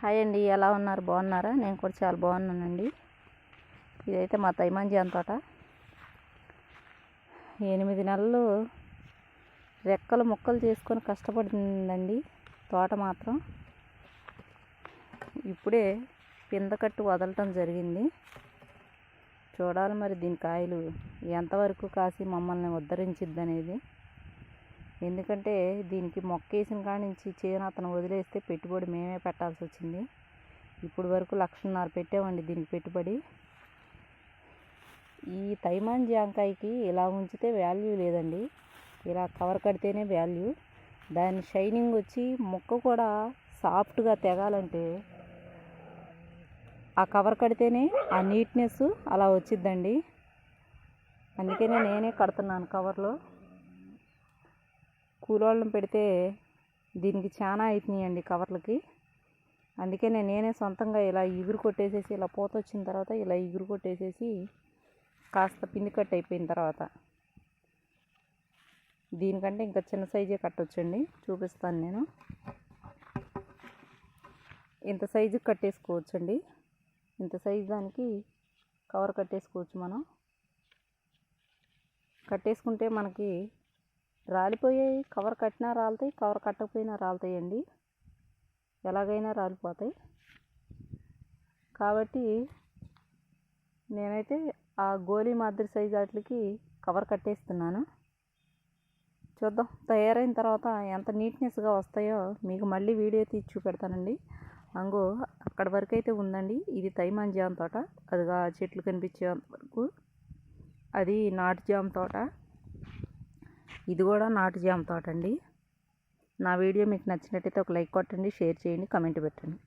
Hi అండి ఎలా ఉన్నారు? బాగున్నారా? నేను కూడా చాలా బాగున్నానండి. ఇదైతే మా తైమంజాన్ తోట ఎనిమిది నెలలు రెక్కలు ముక్కలు చేసుకొని కష్టపడిందండి తోట మాత్రం. ఇప్పుడే పిందకట్టు వదలటం జరిగింది. చూడాలి మరి దీని కాయలు ఎంతవరకు కాసి మమ్మల్ని ఉద్ధరించిద్ది అనేది ఎందుకంటే దీనికి మొక్క వేసిన కాడ నుంచి చేను అతను వదిలేస్తే పెట్టుబడి మేమే పెట్టాల్సి వచ్చింది. ఇప్పుడు వరకు లక్షన్నర పెట్టామండి దీనికి పెట్టుబడి. ఈ తైమాన్ జాంకాయకి ఇలా ఉంచితే వాల్యూ లేదండి. ఇలా కవర్ కడితేనే వాల్యూ దాని షైనింగ్ వచ్చి మొక్క కూడా సాఫ్ట్గా తెగాలంటే ఆ కవర్ కడితేనే ఆ నీట్నెస్ అలా వచ్చిద్దండి. అందుకనే నేనే కడుతున్నాను కవర్లో కూలోళ్ళని పెడితే దీనికి చాలా అవుతున్నాయండి కవర్లకి. అందుకనే నేనే సొంతంగా ఇలా ఇగురు కొట్టేసేసి ఇలా పూత వచ్చిన తర్వాత ఇలా ఇగురు కొట్టేసేసి కాస్త పిండి కట్ అయిపోయిన తర్వాత. దీనికంటే ఇంకా చిన్న సైజే కట్టొచ్చండి. చూపిస్తాను నేను. ఇంత సైజుకి కట్టేసుకోవచ్చండి. ఇంత సైజు దానికి కవర్ కట్టేసుకోవచ్చు మనం. కట్టేసుకుంటే మనకి రాలిపోయాయి. కవర్ కట్టినా రాలుతాయి కవర్ కట్టకపోయినా రాలుతాయండి. ఎలాగైనా రాలిపోతాయి. కాబట్టి నేనైతే ఆ గోలీ మాదిరి సైజు వాటికి కవర్ కట్టేస్తున్నాను. చూద్దాం తయారైన తర్వాత ఎంత నీట్నెస్గా వస్తాయో మీకు మళ్ళీ వీడియో తీసి చూపెడతానండి. అంగో అక్కడ వరకు అయితే ఉందండి. ఇది తైమాన్ జామ తోట. అదిగా చెట్లు కనిపించే వరకు. అది నాటు జామ తోట. ఇది కూడా నాటు జామ తోట అండి నా వీడియో మీకు నచ్చినట్టయితే ఒక లైక్ కొట్టండి షేర్ చేయండి కమెంట్ పెట్టండి.